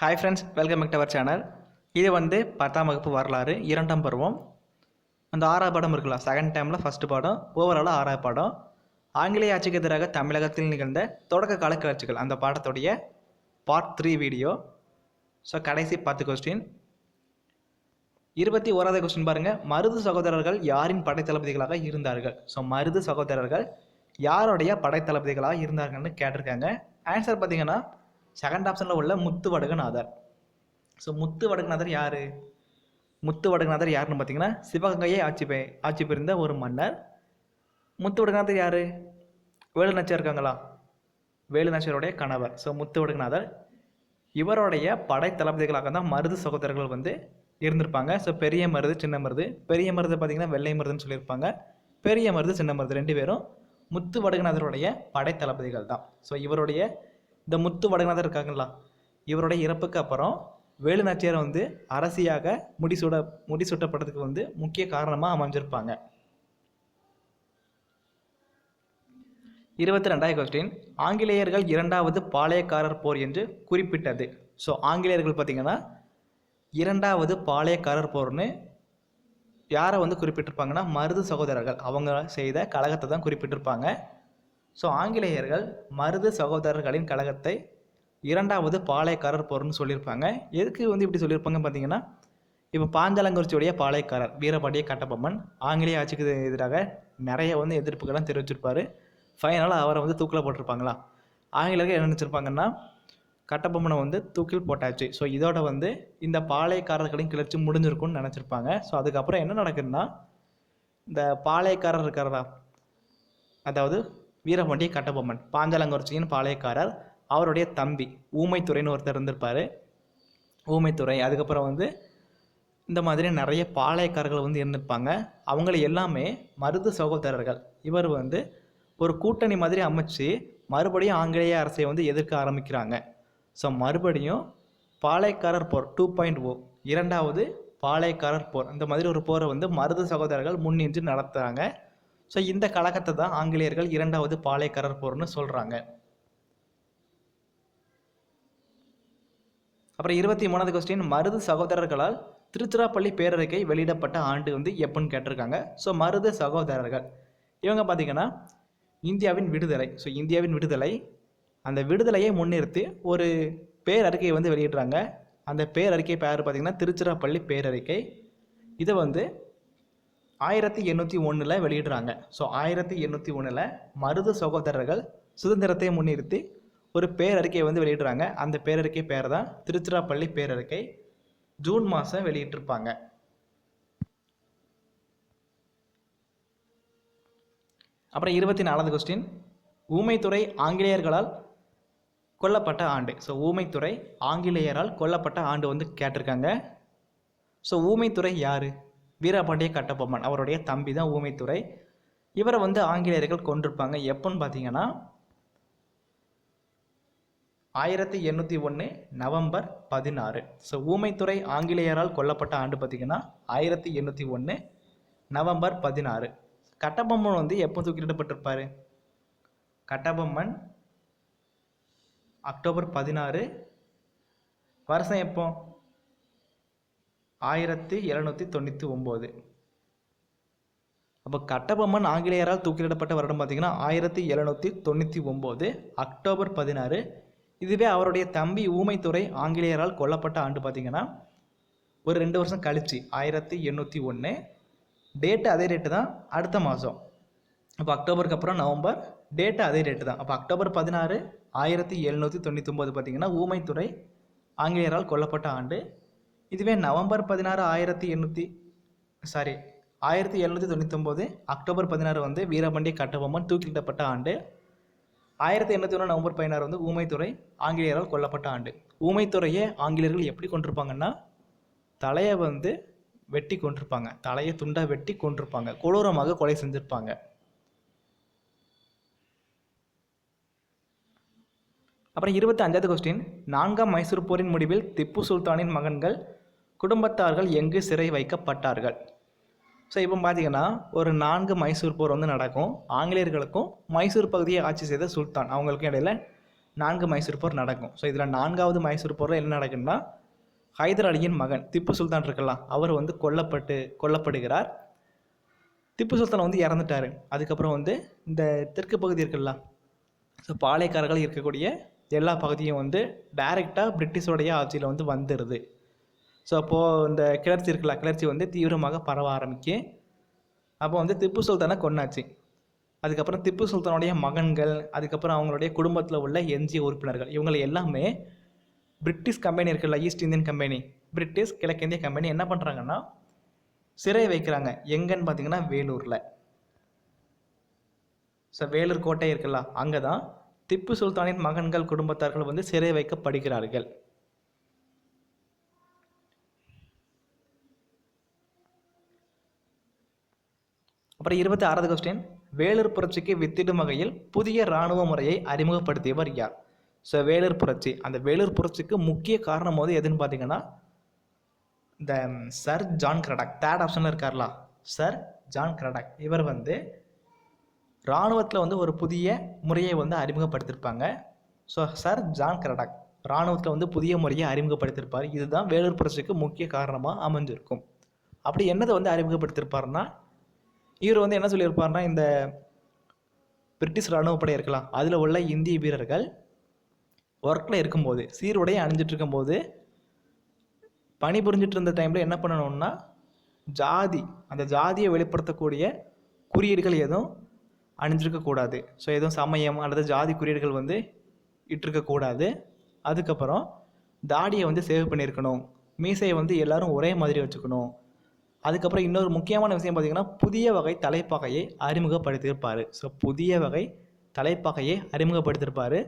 Hi friends welcome back to our channel இது வந்து பத்தாம் வகுப்பு வரலாறு இரண்டாம் பருவம். அந்த ஆறாவது படம் இருக்கலாம் செகண்ட் டைமில் ஃபஸ்ட்டு பாடம் ஓவராலாக ஆறாவது படம். ஆங்கிலேய ஆட்சிக்கு எதிராக தமிழகத்தில் நிகழ்ந்த தொடக்க கால கிளர்ச்சிகள் அந்த பாடத்துடைய பார்ட் த்ரீ வீடியோ ஸோ கடைசி பத்து கொஸ்டின் இருபத்தி ஓராவது கொஸ்டின் பாருங்கள் மருது சகோதரர்கள் யாரின் படைத்தளபதிகளாக இருந்தார்கள்? ஸோ மருது சகோதரர்கள் யாருடைய படைத்தளபதிகளாக இருந்தார்கள்னு கேட்டிருக்காங்க. ஆன்சர் பார்த்தீங்கன்னா செகண்ட் ஆப்ஷனில் உள்ள முத்து வடுகநாதர் ஸோ முத்து வடுகநாதர் யார்? முத்து வடுகநாதர் யாருன்னு பார்த்தீங்கன்னா சிவகங்கையை ஆட்சி பெ ஆட்சி புரிந்த ஒரு மன்னர். முத்து வடுகநாதர் யார்? வேலு நாச்சியார் இருக்காங்களா? வேலு நாச்சியாருடைய கணவர். ஸோ முத்து வடுகநாதர் இவருடைய படை தளபதிகளாக தான் மருது சகோதரர்கள் வந்து இருந்திருப்பாங்க. ஸோ பெரிய மருது சின்ன மருது. பெரிய மருது பார்த்தீங்கன்னா வெள்ளை மருதுன்னு சொல்லியிருப்பாங்க. பெரிய மருது சின்ன மருது ரெண்டு பேரும் முத்து வடுகநாதருடைய படை தளபதிகள் தான். ஸோ இவருடைய இந்த முத்து வடுகநாதர் இருக்காங்களா இவருடைய இறப்புக்கு அப்புறம் வேலு நாச்சியார் வந்து அரசியாக முடிசூட முடிசூட்டப்பட்டதுக்கு வந்து முக்கிய காரணமாக அமைஞ்சிருப்பாங்க. இருபத்தி ரெண்டாவது கொஸ்டின் ஆங்கிலேயர்கள் இரண்டாவது பாளையக்காரர் போர் என்று குறிப்பிட்டது. ஸோ ஆங்கிலேயர்கள் பார்த்தீங்கன்னா இரண்டாவது பாளையக்காரர் போர்னு யாரை வந்து குறிப்பிட்டிருப்பாங்கன்னா மருது சகோதரர்கள். அவங்க செய்த கழகத்தை தான் குறிப்பிட்டிருப்பாங்க. ஸோ ஆங்கிலேயர்கள் மருது சகோதரர்களின் கழகத்தை இரண்டாவது பாளையக்காரர் போர்னு சொல்லியிருப்பாங்க. எதுக்கு வந்து இப்படி சொல்லியிருப்பாங்க பார்த்தீங்கன்னா இப்போ பாஞ்சாலங்குறிச்சியுடைய பாளையக்காரர் வீரபாண்டிய கட்டபொம்மன் ஆங்கிலேய ஆட்சிக்கு எதிராக நிறைய வந்து எதிர்ப்புகள்லாம் தெரிவிச்சிருப்பாரு. ஃபைனலாக அவரை வந்து தூக்கில் போட்டிருப்பாங்களா? ஆங்கிலேயர்கள் என்ன நினச்சிருப்பாங்கன்னா கட்டபொம்மனை வந்து தூக்கில் போட்டாச்சு. ஸோ இதோட வந்து இந்த பாளையக்காரர்களின் கிளர்ச்சி முடிஞ்சிருக்கும்னு நினச்சிருப்பாங்க. ஸோ அதுக்கப்புறம் என்ன நடக்குதுன்னா இந்த பாளையக்காரர் இருக்கிறதா அதாவது வீரபாண்டிய கட்டபொம்மன் பாஞ்சாலங்குறிச்சியின் பாளையக்காரர் அவருடைய தம்பி ஊமைத்துறைன்னு ஒருத்தர் இருந்திருப்பார். ஊமைத்துறை அதுக்கப்புறம் வந்து இந்த மாதிரி நிறைய பாளையக்காரர்கள் வந்து இருந்திருப்பாங்க. அவங்கள எல்லாமே மருது சகோதரர்கள். இவர் வந்து ஒரு கூட்டணி மாதிரி அமைச்சு மறுபடியும் ஆங்கிலேய அரசை வந்து எதிர்க்க ஆரம்பிக்கிறாங்க. ஸோ மறுபடியும் பாளையக்காரர் போர் டூ பாயிண்ட் ஓ இரண்டாவது பாளையக்காரர் போர் இந்த மாதிரி ஒரு போரை வந்து மருது சகோதரர்கள் முன்னின்று நடத்துகிறாங்க ஸோ இந்த கழகத்தை தான் ஆங்கிலேயர்கள் இரண்டாவது பாளையக்காரர் போர்னு சொல்கிறாங்க அப்புறம் இருபத்தி மூணாவது கொஸ்டின் மருது சகோதரர்களால் திருச்சிராப்பள்ளி பேரறிக்கை வெளியிடப்பட்ட ஆண்டு வந்து எப்போன்னு கேட்டிருக்காங்க. ஸோ மருது சகோதரர்கள். இவங்க பார்த்தீங்கன்னா இந்தியாவின் விடுதலை. ஸோ இந்தியாவின் விடுதலை அந்த விடுதலையை முன்னிறுத்தி ஒரு பேரறிக்கையை வந்து வெளியிடுறாங்க. அந்த பேரறிக்கை பேர் பார்த்திங்கன்னா திருச்சிராப்பள்ளி பேரறிக்கை இதை வந்து ஆயிரத்தி எண்ணூற்றி ஒன்றில் வெளியிடுறாங்க. ஸோ ஆயிரத்தி எண்ணூற்றி ஒன்றில் மருது சகோதரர்கள் சுதந்திரத்தை முன்னிறுத்தி ஒரு பேரறிக்கையை வந்து வெளியிடுறாங்க. அந்த பேரறிக்கை பேர் தான் திருச்சிராப்பள்ளி பேரறிக்கை. ஜூன் மாதம் வெளியிட்டிருப்பாங்க. அப்புறம் இருபத்தி நாலாவது கொஸ்டின் ஊமைத்துறை ஆங்கிலேயர்களால் கொல்லப்பட்ட ஆண்டு. ஸோ ஊமைத்துறை ஆங்கிலேயரால் கொல்லப்பட்ட ஆண்டு வந்து கேட்டிருக்காங்க. ஸோ ஊமைத்துறை யார்? வீரபாண்டிய கட்டபொம்மன் அவருடைய தம்பி தான் ஊமைத்துறை. இவரை வந்து ஆங்கிலேயர்கள் கொண்டிருப்பாங்க எப்போன்னு பார்த்தீங்கன்னா ஆயிரத்தி எண்ணூற்றி ஒன்று நவம்பர் பதினாறு. ஸோ ஊமைத்துறை ஆங்கிலேயரால் கொல்லப்பட்ட ஆண்டு பார்த்திங்கன்னா ஆயிரத்தி எண்ணூற்றி ஒன்று நவம்பர் பதினாறு. கட்டபொம்மன் வந்து எப்போ தூக்கிலிடப்பட்டிருப்பார்? கட்டபொம்மன் அக்டோபர் பதினாறு. வருஷம் எப்போ? ஆயிரத்தி எழுநூற்றி தொண்ணூற்றி ஒம்பது. அப்போ கட்டபொம்மன் ஆங்கிலேயரால் தூக்கிலிடப்பட்ட வருடம் பார்த்திங்கன்னா ஆயிரத்தி எழுநூற்றி தொண்ணூற்றி ஒம்பது அக்டோபர் பதினாறு. இதுவே அவருடைய தம்பி ஊமைத்துறை ஆங்கிலேயரால் கொல்லப்பட்ட ஆண்டு பார்த்திங்கன்னா ஒரு ரெண்டு வருஷம் கழிச்சு ஆயிரத்தி எண்ணூற்றி ஒன்று டேட்டு அதே ரேட்டு தான் அடுத்த மாதம் அப்போ அக்டோபருக்கு அப்புறம் நவம்பர் டேட்டு அதே ரேட்டு தான். அப்போ அக்டோபர் பதினாறு ஆயிரத்தி எழுநூற்றி தொண்ணூற்றி ஒம்பது பார்த்திங்கன்னா ஊமைத்துறை ஆங்கிலேயரால் கொல்லப்பட்ட ஆண்டு. இதுவே நவம்பர் பதினாறு ஆயிரத்தி எண்ணூற்றி சாரி ஆயிரத்தி எழுநூற்றி தொண்ணூத்தொம்போது அக்டோபர் பதினாறு வந்து வீரபாண்டிய கட்டபொம்மன் தூக்கிலிடப்பட்ட ஆண்டு. ஆயிரத்தி எண்ணூற்றி ஒன்று நவம்பர் பதினாறு வந்து ஊமைத்துறை ஆங்கிலேயரால் கொல்லப்பட்ட ஆண்டு. ஊமைத்துறையை ஆங்கிலேயர்கள் எப்படி கொண்டிருப்பாங்கன்னா தலையை வந்து வெட்டி கொண்டிருப்பாங்க தலையை துண்டாக வெட்டி கொண்டிருப்பாங்க கொடூரமாக கொலை செஞ்சிருப்பாங்க. அப்புறம் இருபத்தி அஞ்சாவது கொஸ்டின் நான்காம் மைசூர் போரின் முடிவில் திப்பு சுல்தானின் மகன்கள் குடும்பத்தார்கள் எங்கு சிறை வைக்கப்பட்டார்கள்? ஸோ இப்போ பார்த்தீங்கன்னா ஒரு நான்கு மைசூர் போர் வந்து நடக்கும். ஆங்கிலேயர்களுக்கும் மைசூர் பகுதியை ஆட்சி செய்த சுல்தான். அவங்களுக்கும் இடையில நான்கு மைசூர் போர் நடக்கும். ஸோ இதில் நான்காவது மைசூர் போரில் என்ன நடக்குன்னா ஹைதர் அலியின் மகன் திப்பு சுல்தான் இருக்கலாம் அவர் வந்து கொல்லப்பட்டு கொல்லப்படுகிறார். திப்பு சுல்தான் வந்து இறந்துட்டார். அதுக்கப்புறம் வந்து இந்த தெற்கு பகுதி இருக்குல்ல ஸோ பாளையக்காரர்கள் இருக்கக்கூடிய எல்லா பகுதியும் வந்து டைரெக்டாக பிரிட்டிஷோடைய ஆட்சியில் வந்து வந்துடுது ஸோ அப்போது இந்த கிளர்ச்சி இருக்குல்ல கிளர்ச்சி வந்து தீவிரமாக பரவ ஆரம்பிக்கும் அப்போ வந்து திப்பு சுல்தானை கொன்னாச்சு. அதுக்கப்புறம் திப்பு சுல்தானுடைய மகன்கள் அதுக்கப்புறம் அவங்களுடைய குடும்பத்தில் உள்ள எஞ்சிய உறுப்பினர்கள் இவங்களை எல்லாமே பிரிட்டிஷ் கம்பெனி இருக்குல்ல ஈஸ்ட் இந்தியன் கம்பெனி பிரிட்டிஷ் கிழக்கிந்திய கம்பெனி என்ன பண்ணுறாங்கன்னா சிறை வைக்கிறாங்க. எங்கன்னு பார்த்தீங்கன்னா வேலூரில். ஸோ வேலூர் கோட்டை இருக்குல்ல அங்கே தான் திப்பு சுல்தானின் மகன்கள் குடும்பத்தார்கள் வந்து சிறை வைக்கப்படுகிறார்கள். அப்புறம் இருபத்தி ஆறாவது கொஸ்டின் வேலூர் புரட்சிக்கு வித்திடும் வகையில் புதிய இராணுவ முறையை அறிமுகப்படுத்தியவர் யார்? ஸோ வேலூர் புரட்சி. அந்த வேலூர் புரட்சிக்கு முக்கிய காரணம் போது எதுன்னு பார்த்தீங்கன்னா இந்த சர் ஜான் கிரடாக். தேர்ட் ஆப்ஷனில் இருக்கார்லா? Sir John Cradock. இவர் வந்து இராணுவத்தில் வந்து ஒரு புதிய முறையை வந்து அறிமுகப்படுத்தியிருப்பாங்க ஸோ சர் ஜான் கிரடாக் இராணுவத்தில் வந்து புதிய முறையை அறிமுகப்படுத்தியிருப்பார் இதுதான் வேலூர் புரட்சிக்கு முக்கிய காரணமாக அமைஞ்சிருக்கும். அப்படி என்னதை வந்து அறிமுகப்படுத்தியிருப்பாருன்னா இவர் வந்து என்ன சொல்லியிருப்பார்னா இந்த பிரிட்டிஷ் இராணுவப்படை இருக்கலாம் அதில் உள்ள இந்திய வீரர்கள் ஒர்க்கில் இருக்கும்போது சீருடையை அணிஞ்சிட்டு இருக்கும்போது பணி புரிஞ்சிட்டு இருந்த டைமில் என்ன பண்ணணும்னா ஜாதி அந்த ஜாதியை வெளிப்படுத்தக்கூடிய குறியீடுகள் எதுவும் அணிஞ்சிருக்கக்கூடாது ஸோ எதுவும் சமயம் அல்லது ஜாதி குறியீடுகள் வந்து இட்டிருக்கக்கூடாது அதுக்கப்புறம் தாடியை வந்து சேவ் பண்ணியிருக்கணும். மீசையை வந்து எல்லோரும் ஒரே மாதிரி வச்சுக்கணும். அதுக்கப்புறம் இன்னொரு முக்கியமான விஷயம் பார்த்தீங்கன்னா புதிய வகை தலைப்பகையை அறிமுகப்படுத்தியிருப்பார். ஸோ புதிய வகை தலைப்பகையை அறிமுகப்படுத்தியிருப்பார்.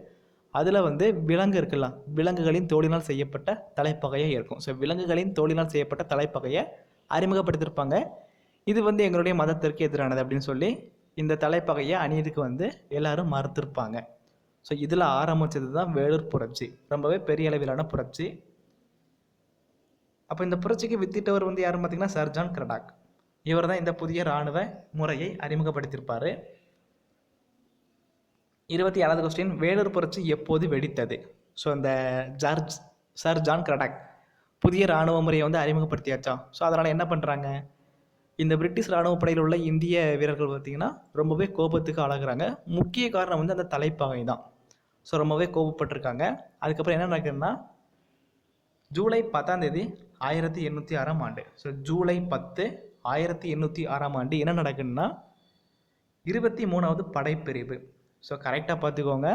அதில் வந்து விலங்கு இருக்கலாம் விலங்குகளின் தோழினால் செய்யப்பட்ட தலைப்பகையாக இருக்கும். ஸோ விலங்குகளின் தோழினால் செய்யப்பட்ட தலைப்பகையை அறிமுகப்படுத்தியிருப்பாங்க. இது வந்து எங்களுடைய மதத்திற்கு எதிரானது அப்படின்னு சொல்லி இந்த தலைப்பகையை அணியதுக்கு வந்து எல்லாரும் மறுத்திருப்பாங்க. ஸோ இதில் ஆரம்பித்தது தான் வேலூர் புரட்சி. ரொம்பவே பெரிய அளவிலான புரட்சி. அப்போ இந்த புரட்சிக்கு வித்திட்டவர் வந்து யாருன்னு பார்த்தீங்கன்னா சர்ஜான் கிரடாக். இவர் தான் இந்த புதிய இராணுவ முறையை அறிமுகப்படுத்தியிருப்பார். இருபத்தி ஏழாவது கொஸ்டின் வேலூர் புரட்சி எப்போது வெடித்தது? ஸோ இந்த ஜார்ஜ் சர் ஜான் கிரடாக் புதிய இராணுவ முறையை வந்து அறிமுகப்படுத்தியாச்சா? ஸோ அதனால் என்ன பண்ணுறாங்க இந்த பிரிட்டிஷ் இராணுவ படையில் உள்ள இந்திய வீரர்கள் பார்த்திங்கன்னா ரொம்பவே கோபத்துக்கு ஆளாகிறாங்க. முக்கிய காரணம் வந்து அந்த தலைப்பகை தான். ஸோ ரொம்பவே கோபப்பட்டிருக்காங்க. அதுக்கப்புறம் என்ன நடக்குதுன்னா ஜூலை பத்தாம் தேதி ஆயிரத்தி எண்ணூற்றி ஆறாம் ஆண்டு. ஸோ ஜூலை பத்து ஆயிரத்தி எண்ணூற்றி ஆறாம் ஆண்டு என்ன நடக்குதுன்னா இருபத்தி மூணாவது படைப்பிரிவு. ஸோ கரெக்டாக பார்த்துக்கோங்க.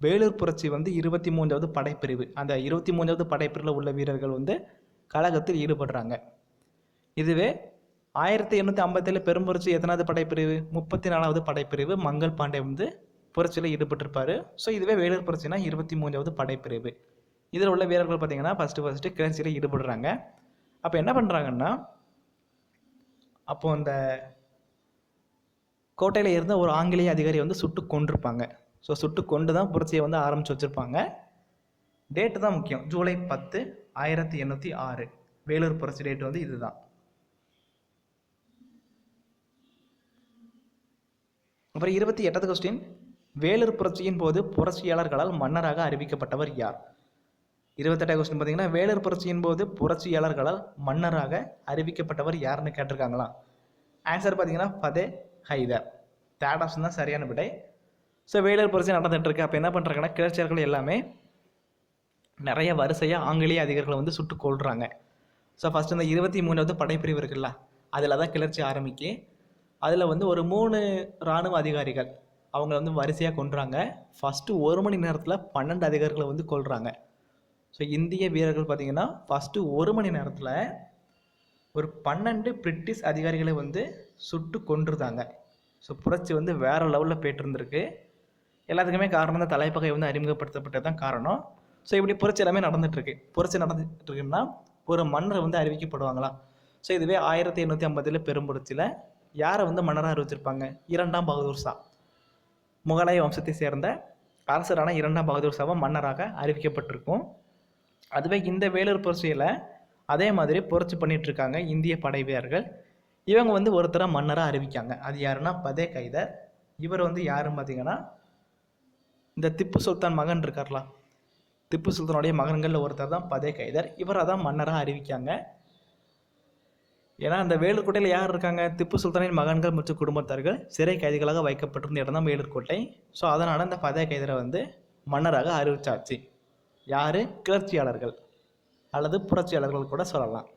வேலூர் புரட்சி வந்து இருபத்தி மூன்றாவது படைப்பிரிவு. அந்த இருபத்தி மூன்றாவது படைப்பிரிவில் உள்ள வீரர்கள் வந்து கழகத்தில் ஈடுபடுறாங்க. இதுவே ஆயிரத்தி எண்ணூற்றி ஐம்பத்தேழு பெரும்புரட்சி எத்தனாவது படைப்பிரிவு? முப்பத்தி நாலாவது படைப்பிரிவு. மங்கள் பாண்டே வந்து புரட்சியில் ஈடுபட்டிருப்பார். ஸோ இதுவே வேலூர் புரட்சினா இருபத்தி மூன்றாவது படைப்பிரிவு. இதில் உள்ள வீரர்கள் பார்த்தீங்கன்னா ஃபஸ்ட்டு ஃபஸ்ட்டு கிளர்ச்சியில் ஈடுபடுறாங்க. அப்போ என்ன பண்ணுறாங்கன்னா அப்போது அந்த கோட்டையில் இருந்த ஒரு ஆங்கிலேய அதிகாரி வந்து சுட்டு கொண்டிருப்பாங்க ஸோ சுட்டு கொண்டு தான் புரட்சியை வந்து ஆரம்பித்து வச்சுருப்பாங்க. டேட்டு தான் முக்கியம். ஜூலை பத்து ஆயிரத்தி எண்ணூற்றி ஆறு. வேலூர் புரட்சி டேட் வந்து இதுதான். அப்புறம் இருபத்தி எட்டாவது கொஸ்டின் வேலூர் புரட்சியின் போது புரட்சியாளர்களால் மன்னராக அறிவிக்கப்பட்டவர் யார்? இருபத்தெட்டாவது கொஸ்டின் பார்த்தீங்கன்னா வேலர் புரட்சியின் போது புரட்சியாளர்களால் மன்னராக அறிவிக்கப்பட்டவர் யாருன்னு கேட்டிருக்காங்களாம். ஆன்சர் பார்த்தீங்கன்னா ஃபதே ஹைதர். தேர்ட் ஆப்ஷன் தான் சரியான விடை. ஸோ வேலர் புரட்சி நடந்துகிட்டு இருக்கு அப்போ என்ன பண்ணுறாங்கன்னா கிளர்ச்சியர்கள் எல்லாமே நிறைய வரிசையாக ஆங்கிலேய அதிகாரிகளை வந்து சுட்டு கொள்கிறாங்க ஸோ ஃபஸ்ட்டு இந்த இருபத்தி மூணாவது படைப்பிரிவு இருக்குல்ல அதில் தான் கிளர்ச்சி ஆரம்பிக்கு. அதில் வந்து ஒரு மூணு இராணுவ அதிகாரிகள் அவங்கள வந்து வரிசையாக கொன்றாங்க. ஃபஸ்ட்டு ஒரு மணி நேரத்தில் பன்னெண்டு அதிகாரிகளை வந்து கொள்கிறாங்க ஸோ இந்திய வீரர்கள் பார்த்தீங்கன்னா ஃபஸ்ட்டு ஒரு மணி நேரத்தில் ஒரு பன்னெண்டு பிரிட்டிஷ் அதிகாரிகளை வந்து சுட்டு கொன்றுதாங்க. ஸோ புரட்சி வந்து வேறு லெவலில் போயிட்டு இருந்திருக்கு எல்லாத்துக்குமே காரணம் தான் தலைப்பகை வந்து அறிமுகப்படுத்தப்பட்டது தான் காரணம். ஸோ இப்படி புரட்சி எல்லாமே நடந்துகிட்ருக்கு புரட்சி நடந்துட்டுருக்குன்னா ஒரு மன்னர் வந்து அறிவிக்கப்படுவாங்களா? ஸோ இதுவே ஆயிரத்தி எண்ணூற்றி ஐம்பதில் பெரும்புரட்சியில் யாரை வந்து மன்னராக அறிவிச்சிருப்பாங்க? இரண்டாம் பகதூர் ஷா. முகலாய வம்சத்தை சேர்ந்த அரசரான இரண்டாம் பகதூர் ஷாவை மன்னராக அறிவிக்கப்பட்டிருக்கும். அதுவே இந்த வேலூர் புரட்சியில் அதே மாதிரி புரட்சி பண்ணிகிட்ருக்காங்க இந்திய படை வீரர்கள். இவங்க வந்து ஒருத்தரை மன்னராக அறிவிக்காங்க. அது யாருன்னா பதே கைதர். இவர் வந்து யாருன்னு பார்த்தீங்கன்னா இந்த திப்பு சுல்தான் மகன் இருக்கார்ல திப்பு சுல்தானுடைய மகன்களில் ஒருத்தர் தான் பதே கைதர். இவரை தான் மன்னராக அறிவிக்காங்க. ஏன்னா அந்த வேலூர் கோட்டையில் யார் இருக்காங்க? திப்பு சுல்தானின் மகன்கள் மற்றும் குடும்பத்தார்கள். சிறை கைதிகளாக வைக்கப்பட்டிருந்த இடம் தான் வேலூர்கோட்டை ஸோ அதனால் அந்த பதே கைதரை வந்து மன்னராக அறிவிச்சாச்சு. யார்? கிளர்ச்சியாளர்கள். அல்லது புரட்சியாளர்கள் கூட சொல்லலாம்.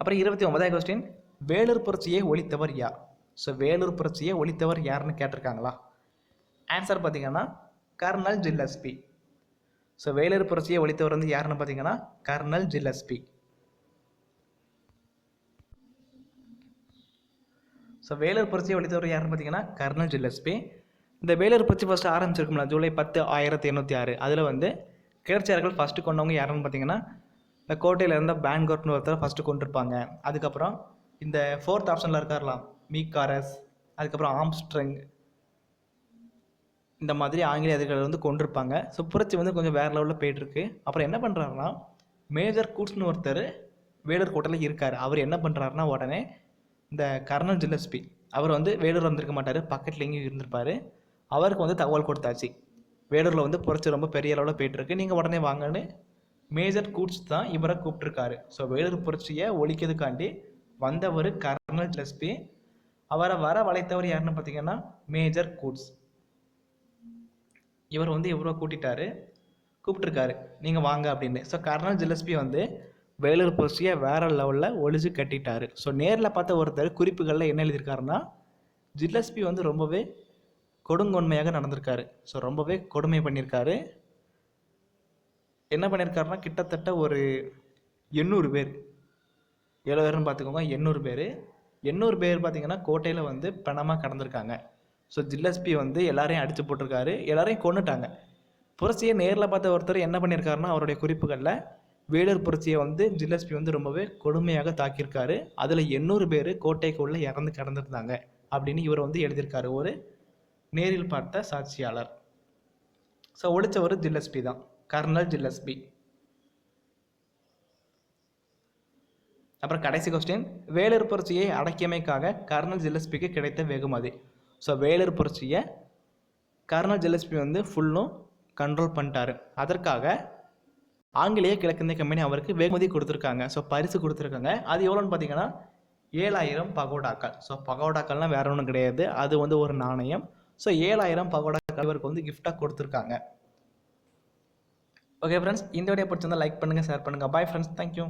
அப்புறம் இருபத்தி ஒன்பதாவது கொஸ்டின் வேலூர் புரட்சியை ஒழித்தவர் யார் ஸோ வேலூர் புரட்சியை ஒழித்தவர் யாருன்னு கேட்டிருக்காங்களா? ஆன்சர் பார்த்தீங்கன்னா கர்னல் ஜில்லஸ்பி. ஸோ வேலூர் புரட்சியை ஒழித்தவர் வந்து யாருன்னு பார்த்தீங்கன்னா கர்னல் ஜில்லஸ்பி. ஸோ வேலூர் புரட்சியை ஒழித்தவர் யாருன்னு பார்த்தீங்கன்னா கர்னல் ஜில்லஸ்பி. இந்த வேலூர் புரட்சி ஃபஸ்ட்டு ஆரம்பிச்சிருக்கும்ல ஜூலை பத்து ஆயிரத்தி எண்ணூற்றி ஆறு. அதில் வந்து கிளர்ச்சியாளர்கள் ஃபஸ்ட்டு கொண்டவங்க யாருன்னு பார்த்தீங்கன்னா இந்த கோட்டையில் இருந்த பேன்கோட்னு ஒருத்தர் ஃபஸ்ட்டு கொண்டிருப்பாங்க. அதுக்கப்புறம் இந்த ஃபோர்த் ஆப்ஷனில் இருக்கார்லாம் மீக்காரஸ் அதுக்கப்புறம் ஆம்ஸ்ட்ரங் இந்த மாதிரி ஆங்கிலேய அதிகாரிகள் வந்து கொண்டிருப்பாங்க. ஸோ புரட்சி வந்து கொஞ்சம் வேறு லெவலில் போயிட்டுருக்கு. அப்புறம் என்ன பண்ணுறாருன்னா மேஜர் கூட்ஸ்னு ஒருத்தர் வேலூர் கோட்டையில் இருக்கார். அவர் என்ன பண்ணுறாருன்னா உடனே இந்த கர்னல் ஜில்லஸ்பி அவர் வந்து வேலூர் வந்திருக்க மாட்டார். பக்கத்தில் எங்கேயும் இருந்திருப்பார். அவருக்கு வந்து தகவல் கொடுத்தாச்சு. வேலூரில் வந்து புரட்சி ரொம்ப பெரிய அளவில் போயிட்டுருக்கு. நீங்கள் உடனே வாங்கன்னு மேஜர் கூட்ஸ் தான் இவரை கூப்பிட்ருக்காரு ஸோ வேலூர் புரட்சியை ஒழிக்கிறதுக்காண்டி வந்தவர் கர்னல் ஜில்லஸ்பி அவரை வர வளைத்தவர் யாருன்னு பார்த்தீங்கன்னா மேஜர் கூட்ஸ். இவர் வந்து இவரை கூட்டிட்டாரு. கூப்பிட்ருக்காரு நீங்கள் வாங்க அப்படின்னு. ஸோ கர்னல் ஜிலஸ்பி வந்து வேலூர் புரட்சியை வேறு லெவலில் ஒழிச்சு கட்டிட்டாரு. ஸோ நேரில் பார்த்த ஒருத்தர் குறிப்புகளில் என்ன எழுதியிருக்காருன்னா ஜில்லஸ்பி வந்து ரொம்பவே கொடுங்கொன்மையாக நடந்திருக்காரு. ஸோ ரொம்பவே கொடுமை பண்ணியிருக்காரு. என்ன பண்ணியிருக்காருன்னா கிட்டத்தட்ட ஒரு எண்ணூறு பேர். ஏழு பேர்னு பார்த்துக்கோங்க எண்ணூறு பேர். எண்ணூறு பேர் பார்த்திங்கன்னா கோட்டையில் வந்து பணமாக கடந்திருக்காங்க. ஸோ ஜில்லஸ்பி வந்து எல்லாரையும் அடித்து போட்டிருக்காரு. எல்லாரையும் கொண்டுட்டாங்க புரட்சியை நேரில் பார்த்த ஒருத்தர் என்ன பண்ணியிருக்காருன்னா அவருடைய குறிப்புகளில் வேலூர் புரட்சியை வந்து ஜில்லஸ்பி வந்து ரொம்பவே கொடுமையாக தாக்கியிருக்காரு. அதில் எண்ணூறு பேர் கோட்டைக்குள்ளே இறந்து கிடந்திருந்தாங்க அப்படின்னு இவர் வந்து எழுதியிருக்காரு. ஒரு நேரில் பார்த்த சாட்சியாளர். ஸோ ஒழிச்சவர் ஜில்லஸ்பி தான். Colonel Gillespie. அப்புறம் கடைசி கொஸ்டின் வேலூர் புரட்சியை அடக்கியமைக்காக கர்னல் ஜில்லஸ்பிக்கு கிடைத்த வெகுமதி. ஸோ வேலூர் புரட்சியை கர்னல் ஜில்லஸ்பி வந்து ஃபுல்லும் கண்ட்ரோல் பண்ணிட்டாரு. அதற்காக ஆங்கிலேய கிழக்கிந்திய கம்பெனி அவருக்கு வெகுமதி கொடுத்துருக்காங்க. ஸோ பரிசு கொடுத்துருக்காங்க. அது எவ்வளோன்னு பார்த்தீங்கன்னா ஏழாயிரம் பகோடாக்கள். ஸோ பகோடாக்கள்லாம் வேற ஒன்றும் கிடையாது. அது வந்து ஒரு நாணயம். ஸோ ஏழாயிரம் பகோடா கலைவருக்கு வந்து கிஃப்டாக கொடுத்துருக்காங்க. ஓகே ஃப்ரெண்ட்ஸ் இந்த வீடியோ பிடிச்சிருந்தா லைக் பண்ணுங்கள் ஷேர் பண்ணுங்கள் பாய் ஃப்ரெண்ட்ஸ் தேங்க்யூ